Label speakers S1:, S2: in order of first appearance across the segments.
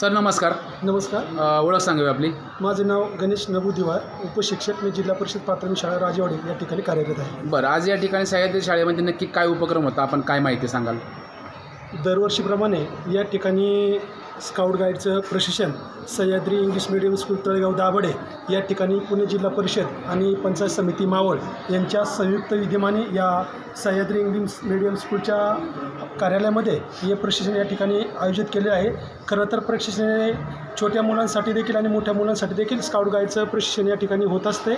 S1: Sir नमस्कार.
S2: नमस्कार.
S1: अ, ओळख सांगावी आपली.
S2: माझे नाव गणेश नबू दिवार उपशिक्षक मी जिल्हा परिषद प्राथमिक शाळा राजेवाडी या ठिकाणी कार्यरत आहे.
S1: बरं आज या ठिकाणी सह्याद्री शाळेमध्ये नक्की काय उपक्रम होता? आपण काय माहिती सांगाल?
S2: दरवर्षीप्रमाणे या ठिकाणी स्काउट गाईडचं प्रशिक्षण Sahyadri English medium school Talegaon Dabhade या ठिकाणी पुणे जिल्हा परिषद आणि पंचायत समिती मावळ यांच्या संयुक्त विद्यमाने या सह्याद्री इंग्लिश मिडियम स्कूलच्या कार्यालयामध्ये हे प्रशिक्षण या ठिकाणी आयोजित केले आहे. खरं तर प्रशिक्षण हे छोट्या मुलांसाठी देखील आणि मोठ्या मुलांसाठी देखील स्काउट गाईडचं प्रशिक्षण या ठिकाणी होत असते.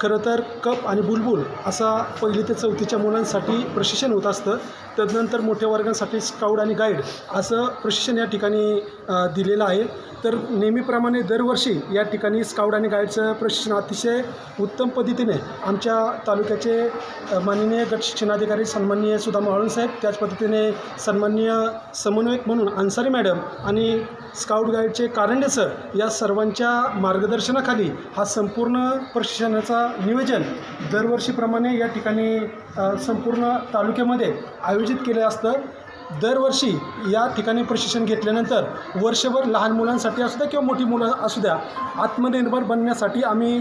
S2: खरं तर कप आणि बुलबुल असा पहिली ते चौथीच्या मुलांसाठी प्रशिक्षण होत असतं. तदनंतर मोठ्या वर्गांसाठी स्काउट आणि गाईड असं प्रशिक्षण या ठिकाणी दिलेलं आहे. तर नेहमीप्रमाणे दरवर्षी या ठिकाणी स्काउट आणि गाईडचं प्रशिक्षण अतिशय उत्तम पद्धतीने आमच्या तालुक्याचे माननीय गट शिक्षणाधिकारी सन्माननीय सुधा माळून साहेब त्याच पद्धतीने सन्माननीय समन्वयक म्हणून अन्सारी मॅडम आणि स्काउट गाईडचे कारंडे सर या सर्वांच्या मार्गदर्शनाखाली हा संपूर्ण प्रशिक्षणाचा नियोजन दरवर्षीप्रमाणे या ठिकाणी संपूर्ण तालुक्यामध्ये आयोजित केले असतं. दरवर्षी या ठिकाणी प्रशिक्षण घेतल्यानंतर वर्षभर लहान मुलांसाठी असू द्या किंवा मोठी मुलं असू द्या आत्मनिर्भर बनण्यासाठी आम्ही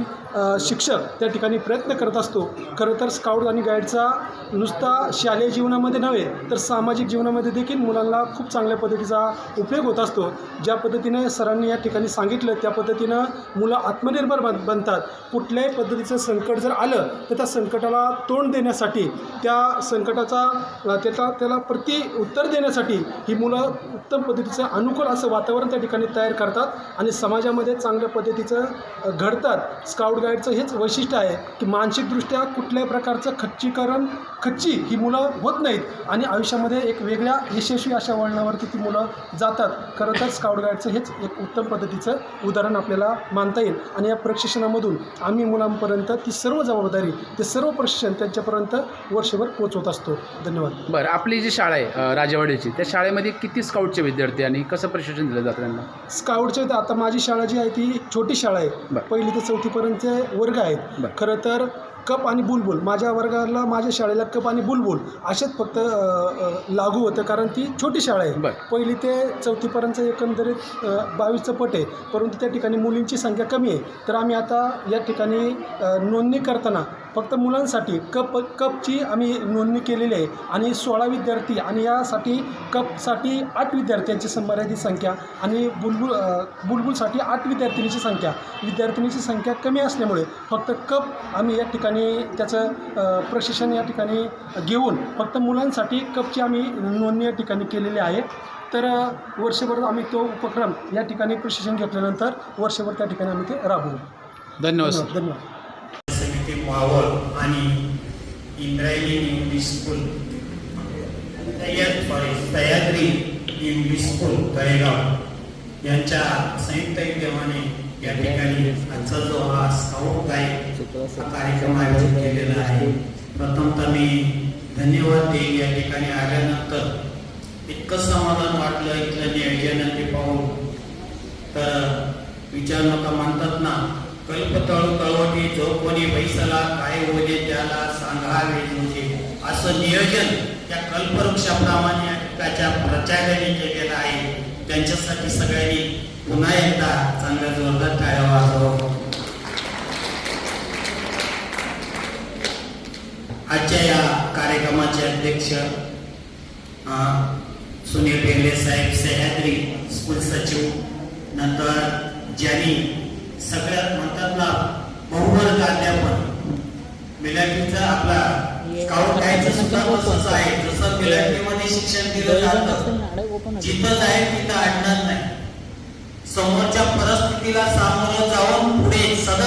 S2: शिक्षक त्या ठिकाणी प्रयत्न करत असतो. खरं तर स्काउट आणि गाईडचा नुसता शालेय जीवनामध्ये नव्हे तर सामाजिक जीवनामध्ये देखील मुलांना खूप चांगल्या पद्धतीचा उपयोग होत असतो. ज्या पद्धतीने सरांनी या ठिकाणी सांगितलं त्या पद्धतीनं मुलं आत्मनिर्भर बन बनतात. कुठल्याही पद्धतीचं संकट जर आलं तर त्या संकटाला तोंड देण्यासाठी त्या संकटाचा त्याचा त्याला प्रति उत्तर देण्यासाठी ही मुलं उत्तम पद्धतीचं अनुकूल असं वातावरण त्या ठिकाणी तयार करतात आणि समाजामध्ये चांगल्या पद्धतीचं घडतात. स्काउट गाईडचं हेच वैशिष्ट्य आहे की मानसिकदृष्ट्या कुठल्याही प्रकारचं खच्चीकरण खच्ची ही मुलं होत नाहीत आणि आयुष्यामध्ये एक वेगळ्या यशस्वी अशा वळणावरती ती मुलं जातात. खरं तर स्काउट गाईडचं हेच एक उत्तम पद्धतीचं उदाहरण आपल्याला मानता येईल. आणि या प्रशिक्षणामधून आम्ही मुलांपर्यंत ती सर्व जबाबदारी ते सर्व प्रशिक्षण त्यांच्यापर्यंत वर्षभर पोचवत असतो. धन्यवाद.
S1: बरं आपली जी शाळा आहे राजेवाडीची. त्या शाळेमध्ये किती स्काउटचे विद्यार्थी आणि कसं प्रशिक्षण दिलं जातं त्यांना?
S2: स्काउटचे तर आता माझी शाळा जी आहे ती छोटी शाळा आहे.
S1: बरं.
S2: पहिली ते चौथीपर्यंतचे वर्ग आहेत.
S1: बरं.
S2: खरं तर कप आणि बुलबुल. माझ्या वर्गाला माझ्या शाळेला कप आणि बुलबुल असेच फक्त अ, अ, लागू होतं कारण ती छोटी शाळा आहे.
S1: बरं.
S2: पहिली ते चौथीपर्यंत एकंदरीत अ, बावीसचं पट आहे. परंतु त्या ठिकाणी मुलींची संख्या कमी आहे. तर आम्ही आता या ठिकाणी अ, नोंदणी करताना फक्त मुलांसाठी कप कपची आम्ही नोंदणी केलेली आहे. आणि सोळा विद्यार्थी आणि यासाठी कपसाठी आठ विद्यार्थ्यांची संमर्यादित संख्या आणि बुलबुल बुलबुलसाठी आठ विद्यार्थिनीची संख्या. विद्यार्थिनीची संख्या कमी असल्यामुळे फक्त कप आम्ही या ठिकाणी त्याचं प्रशिक्षण या ठिकाणी घेऊन फक्त मुलांसाठी कपची आम्ही नोंदणी या ठिकाणी केलेली आहे. तर वर्षभर आम्ही तो उपक्रम या ठिकाणी प्रशिक्षण घेतल्यानंतर वर्षभर त्या ठिकाणी आम्ही ते राबवू.
S1: धन्यवाद सर.
S2: धन्यवाद.
S3: वावर आणि Indrayani English school. Sorry Sahyadri English school Talegaon. यांच्या संयुक्त उद्यमाने या ठिकाणी आजचा जो हा साऊंड गाईड हा कार्यक्रम आयोजित केलेला आहे. प्रथमतः मी धन्यवाद देईल या ठिकाणी आल्यानंतर. इतकं समाधान वाटलं इथलं नियोजन ते पाहून. तर विचार नका म्हणतात ना कल्पतळू कळवटी जो कोणी बैसला काय होते त्याला सांगावे तुझे असं नियोजन त्या कल्पवृक्षाप्रमाणे त्याच्या प्रचाराने केलेलं आहे. त्यांच्यासाठी सगळ्यांनी पुन्हा एकदा चांगला जोरदार टाळ्या वाजवा. आजच्या या कार्यक्रमाचे अध्यक्ष सुनील बेंगले साहेब सह्याद्री स्कूल सचिव नंतर ज्यांनी सगळे म्हणतात ना बहुवर्ग अध्यापन मिलाटीचा आपला स्काउट गायचं सुद्धा तसंच आहे. जसं शिक्षण दिलं जातं जिथं जाईल तिथं अडणार नाही. समोरच्या परिस्थितीला सामोरं जाऊन पुढे सदैव